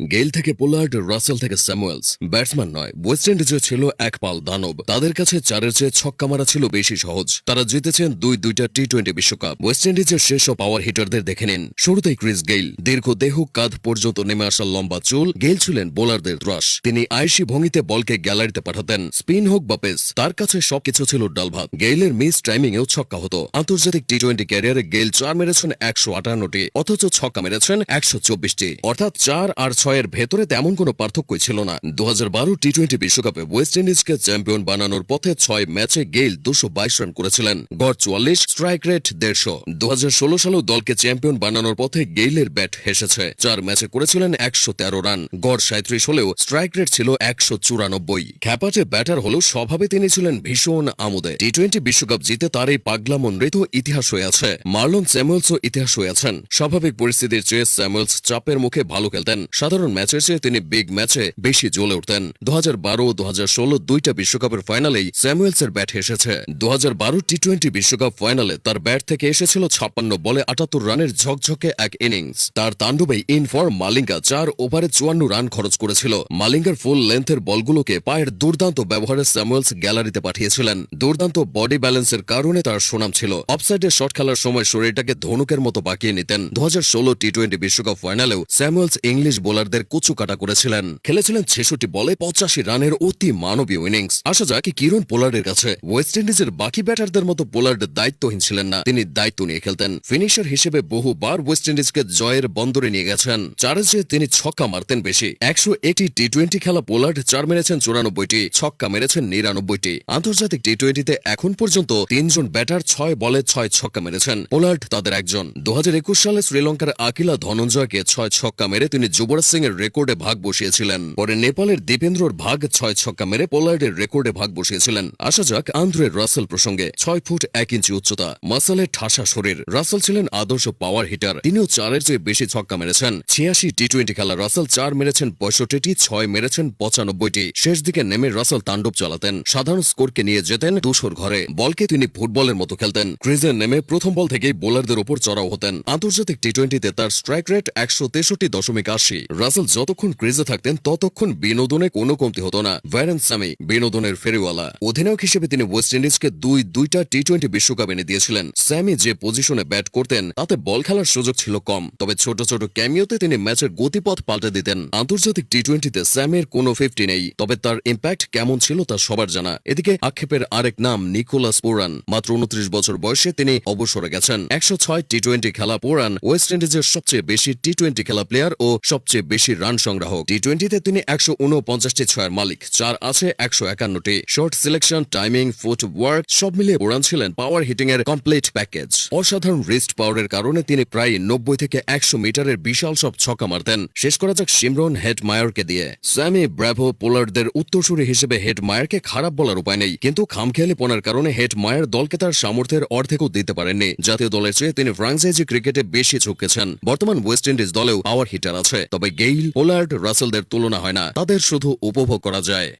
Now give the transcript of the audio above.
Gayle থেকে Pollard, Russell থেকে Samuels. Batsman নয়, ওয়েস্ট ইন্ডিজে ছিল এক পাল দানব। তাদের কাছে চারের চেয়ে ছক্কা মারা ছিল বেশি সহজ। তারা জিতেছেন দুই দুইটা টি টোয়েন্টি বিশ্বকাপ। ওয়েস্ট ইন্ডিজের শেষ ও পাওয়ার হিটারদের দেখে নিন। শুরুতেই ক্রিস গেইল, দীর্ঘ দেহ কাঁধ পর্যন্ত নেমে আসা লম্বা চুল। গেইল ছিলেন বোলারদের ত্রাস। তিনি আয়সী ভঙ্গিতে বলকে গ্যালারিতে পাঠাতেন, স্পিন হোক বা পেস, তার কাছে সবকিছু ছিল ডালভাত। গেইলের মিস টাইমিং এও ছক্কা হতো। আন্তর্জাতিক টি টোয়েন্টি ক্যারিয়ারে গেইল চার মেরেছেন একশো আটান্নটি, অথচ ছক্কা মেরেছেন একশো চব্বিশটি। অর্থাৎ চার আর ছয়ের ভেতরে তেমন কোনো পার্থক্যই ছিল না। দু হাজার বারো টি টোয়েন্টি বিশ্বকাপে ওয়েস্ট ইন্ডিজকে চ্যাম্পিয়ন বানানোর পথে ছয় ম্যাচে গেইল দুশো বাইশ রান করেছিলেন। গড় চুয়াল্লিশ স্ট্রাইক রেট দেড়শো। দু সালেও দলকে চ্যাম্পিয়ন বানানোর পথে গেইলের ব্যাট হেসেছে। চার ম্যাচে করেছিলেন একশো তেরো রান। গড় সাঁত্রিশ হলেও স্ট্রাইক রেট ছিল একশো চুরানব্বই। খ্যাপাটে ব্যাটার হলেও স্বভাবে তিনি ছিলেন ভীষণ আমোদে। টি টোয়েন্টি বিশ্বকাপ জিতে তার এই পাগলামন নৃত ইতিহাস হয়ে আছে। মার্লন স্যামুয়েলসও ইতিহাস হয়ে আছেন। স্বাভাবিক পরিস্থিতির চেয়ে স্যামুয়েলস চাপের মুখে ভালো খেলতেন। সাধারণ ম্যাচের চেয়ে তিনি বিগ ম্যাচে বেশি জ্বলে উঠতেন। দু হাজার বারো দু হাজার ষোলো দুইটা বিশ্বকাপের ফাইনালেই স্যামুয়েলসের ব্যাট এসেছে। দু হাজার বারো টি টোয়েন্টি বিশ্বকাপ ফাইনালে তার ব্যাট থেকে এসেছিল ছাপ্পান্ন বলে আটাত্তর রানের ঝকঝকে এক ইনিংস। তার তাণ্ডবেই ইন ফর মালিঙ্গা চার ওভারে চুয়ান্ন রান খরচ করেছিল। মালিঙ্গার ফুল লেন্থের বলগুলোকে পায়ের দুর্দান্ত ব্যবহারে স্যামুয়েলস গ্যালারিতে পাঠিয়েছিলেন। দুর্দান্ত বডি ব্যালেন্সের কারণে তার সুনাম ছিল। অফসাইডে শট খেলার সময় শরীরটাকে ধনুকের মতো বাঁকিয়ে নিতেন। দু হাজার ষোলো টি টোয়েন্টি বিশ্বকাপ ফাইনালেও স্যামুয়েলস ইংলিশ বোলারদের কুচু কাটা করেছিলেন। খেলেছিলেন ছেষট্টি বলে পঁচাশি রানের অতি মানবীয় ইনিংস। আসা যাক কিরণ পোলার্ডের কাছে। ওয়েস্ট ইন্ডিজের বাকি ব্যাটারদের মতো পোলার্ড দায়িত্বহীন ছিলেন না। তিনি দায়িত্ব নিয়ে খেলতেন। ফিনিশার হিসেবে বহুবার ওয়েস্ট ইন্ডিজকে জয়ের বন্দরে নিয়ে গেছেন। চারে চেয়ে তিনি ছক্কা মারতেন বেশি। একশো একটি টি টোয়েন্টি খেলা পোলার্ড চার মেরেছেন চুরানব্বইটি, ছক্কা মেরেছেন নিরানব্বইটি। আন্তর্জাতিক টি টোয়েন্টিতে এখন পর্যন্ত তিনজন ব্যাটার ছয় বলে ছয় ছক্কা মেরেছেন। পোলার্ড তাদের একজন। দু হাজার একুশ সালে শ্রীলঙ্কার আকিলা ধনঞ্জয়কে ছয় ছক্কা মেরে তিনি যুবরাজ সিং এর রেকর্ডে ভাগ বসিয়েছিলেন। পরে নেপালের দীপেন্দ্রর ভাগ ছয় ছক্কা মেরে পোলার্ডের রেকর্ডে ভাগ বসিয়েছিলেন। আসা যাক আন্দ্রে রাসেল প্রসঙ্গে ছয় ফুট এক ইঞ্চি উচ্চতা, মাসালে ঠাসা শরীর। রাসেল ছিলেন আদর্শ পাওয়ার হিটার তিনিও চারের চেয়ে বেশি ছক্কা মেরেছেন। ছিয়াশি টি টোয়েন্টি খেলা রাসেল চার মেরেছেন, পঁয়ষট্টিটি ছয় মেরেছেন, পঁচানব্বইটি। শেষ দিকে নেমে রাসেল তাণ্ডব চালাতেন। সাধারণ স্কোরকে নিয়ে যেতেন দুশোর ঘরে। বলকে তিনি ফুটবলের মতো খেলতেন। ক্রিজে নেমে প্রথম বল থেকেই বোলারদের উপর চড়াও হতেন। আন্তর্জাতিক টি টোয়েন্টিতে তার স্ট্রাইক রেট একশো তেষট্টি দশমিক আশি। রাসেল যতক্ষণ ক্রিজে থাকতেন, ততক্ষণ বিনোদনে কোনো কমতি হতো না। ভ্যারেন সামি, বিনোদনের ফেরিওয়ালা। অধিনায়ক হিসেবে তিনি ওয়েস্ট ইন্ডিজকে দুই, দুইটা টি টোয়েন্টি বিশ্বকাপ এনে দিয়েছিলেন। স্যামি যে পজিশনে ব্যাট করতেন, তাতে বল খেলার সুযোগ ছিল কম। তবে ছোট ছোট ক্যামিওতে তিনি ম্যাচের গতিপথ পাল্টে দিতেন। আন্তর্জাতিক টি টোয়েন্টিতে স্যামের কোনো ফিফটি নেই। তবে তার ইম্প্যাক্ট কেমন ছিল তা সবার জানা। এদিকে আক্ষেপের আরেক নাম নিকোলাস পোরান। মাত্র উনত্রিশ বছর বয়সে তিনি অবসরে গেছেন। একশো ছয় টি টোয়েন্টি খেলা পোরান ওয়েস্ট ইন্ডিজের সবচেয়ে বেশি টি টোয়েন্টি খেলা প্লেয়ার ও সবচেয়ে বেশি রান সংগ্রাহক। টি টোয়েন্টিতে তিনি একশো উনপঞ্চাশটি ছয়ের মালিক চার আছে একশো একান্নটি। Shot selection timing foot work সব মিলিয়ে পোরান ছিলেন পাওয়ার হিটিং এর কমপ্লিট প্যাকেজ অসাধারণ রিস্ট পাওয়ারের কারণে তিনি প্রায় নব্বই থেকে একশো মিটারের বিশাল সব ছক্কা মারতেন। শেষ করা যাক সিমরন হেড মায়ারকে দিয়ে। স্যামি ব্র্যাভো পোলারদের উত্তরসূরি হিসেবে হেড মায়ারকে খারাপ বলার উপায় নেই, কিন্তু খামখেয়ালি পনার কারণে হেড মায়ার দলকে তার সামর্থ্যের অর্ধেকও দিতে পারেননি। জাতীয় দলের চেয়ে তিনি ফ্রাঞ্চাইজি ক্রিকেটে বেশি ঝুঁকেছেন। বর্তমান ওয়েস্ট ইন্ডিজ দলেও পাওয়ার হিটার আছে। তবে গেইল পোলার্ড রাসেলদের তুলনা হয় না। তাদের শুধু উপভোগ করা যায়।